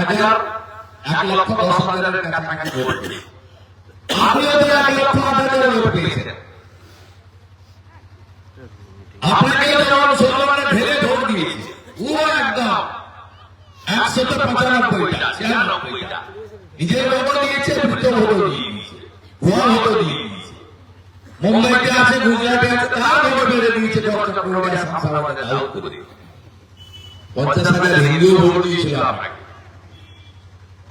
হাজার এক লক্ষ দশ হাজারের কাছাকাছি ভোট হাজারের ভোট মুসলমানের ঢেলে ভোট দিয়েছে নিজের দিয়েছে দিয়েছে ভুয়া দিয়ে দিয়েছে। মুম্বাইতে আছে, গুজরাটে আছে, তার ভোটও বেড়ে দিয়েছে হিন্দু ভোট দিয়েছিল আপনাকে।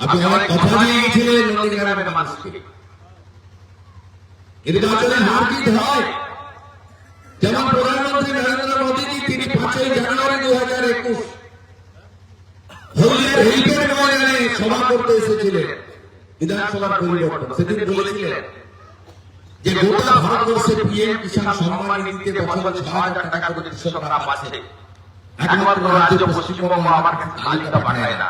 আপনি কথা দিয়ে গিয়েছিলেন নন্দীগ্রামের মানুষকে নির্বাচনে হার জিত হয় যেমন প্রধানমন্ত্রী নরেন্দ্র মোদীজি তিনি পাঁচই জানুয়ারি দু হাজার একুশ হলদিয়ার হেলিপ্যাড ময়দানে সভা করতে এসেছিলেন। বিধানসভার পরিবর্তন। সেদিন বলেছিলেন যে গোটা ভারতবর্ষে পিএম কিষাণ সম্মান নিধিতে বছর ছ হাজার টাকা করে কৃষকরা পাচ্ছে। একমাত্র রাজ্য পশ্চিমবঙ্গ আমার কাছে তালিকা পাঠায় না।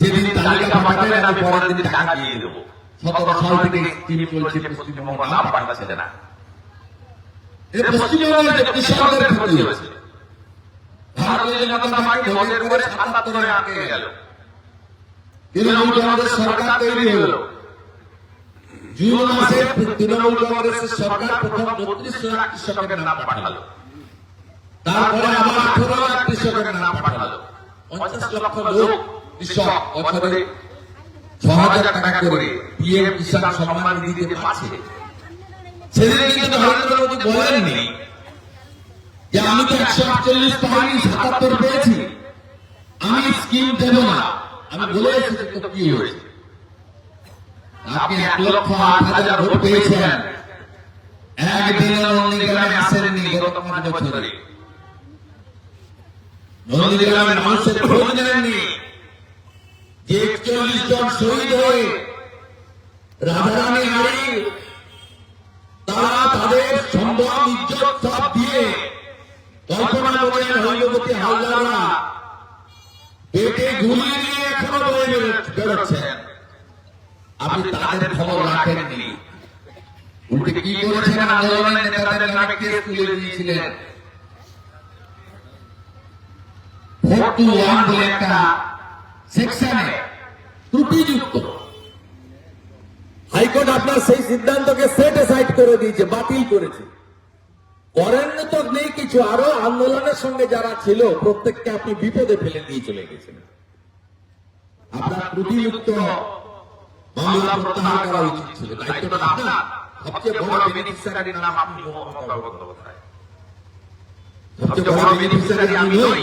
যেদিন তালিকা পাঠাবেন আমি পরের দিন টাকা দিয়ে দেবো। সতেরো সাল থেকে স্কিম চলছে পশ্চিমবঙ্গ নাম পাঠাচ্ছে না। পশ্চিমবঙ্গের যে কৃষকদের ক্ষতি হয়েছে। ভারতীয় জনতা পার্টি ভোটের করে সাতাত্তরে আটকে গেল। তৃণমূল কংগ্রেস সরকার তৈরি হলো। জুন মাসে তৃণমূল কংগ্রেসের সরকার প্রথম বত্রিশ লাখ কৃষকের নাম পাঠালো। তারপরে আবার আঠারো লাখ কৃষকের নাম পাঠালো। পঞ্চাশ লক্ষ লোক কৃষক বছরে ছ হাজার টাকা করে পিএম কিষাণ সম্মান নিধিতে পাচ্ছে। সেদিন কিন্তু নরেন্দ্র মোদী বলেননি যে আমি তো একশো আটচল্লিশ পাইনি সাতাত্তর পেয়েছি। আমি স্কিম দেব না। আমি বলে এসেছি তো কি হয়েছে? আপনি এক লক্ষ আট হাজার ভোট পেয়েছেন। একদিনে নন্দীগ্রামে আসেননি গত পাঁচ বছরে। নন্দীগ্রামের মানুষের খোঁজ নেননি যে একচল্লিশ জন শহীদ হয়ে রাধারানী হারি তারা তাদের সম্ভব ইজ্জত সব দিয়ে কল্পনা করেন হরিগতি হালদাররা। পেটে গুলি নিয়ে এখনও বয়ে বেরোচ্ছেন। আপনি তাদের খবর রাখেননি। উল্টে কি করেছেন? আন্দোলনের নেতাদের নামে কেস তুলে দিয়েছিলেন। ভোট টু ওয়ান বলে একটা সেকশনে ত্রুটিযুক্ত। হাইকোর্ট আপনার সেই সিদ্ধান্তকে সেট সাইড করে দিয়েছে বাতিল করেছে। করেননি তো নেই কিছু আরও আন্দোলনের সঙ্গে যারা ছিল প্রত্যেককে আপনি বিপদে ফেলে দিয়ে চলে গেছেন। আপনার ত্রুটিযুক্ত মামলা প্রত্যাহার করা উচিত ছিল। দায়িত্বটা আপনার। সবচেয়ে বড় বেনিফিশিয়ারির নাম আপনি সবচেয়ে বড় বেনিফিশিয়ারি আমি নই।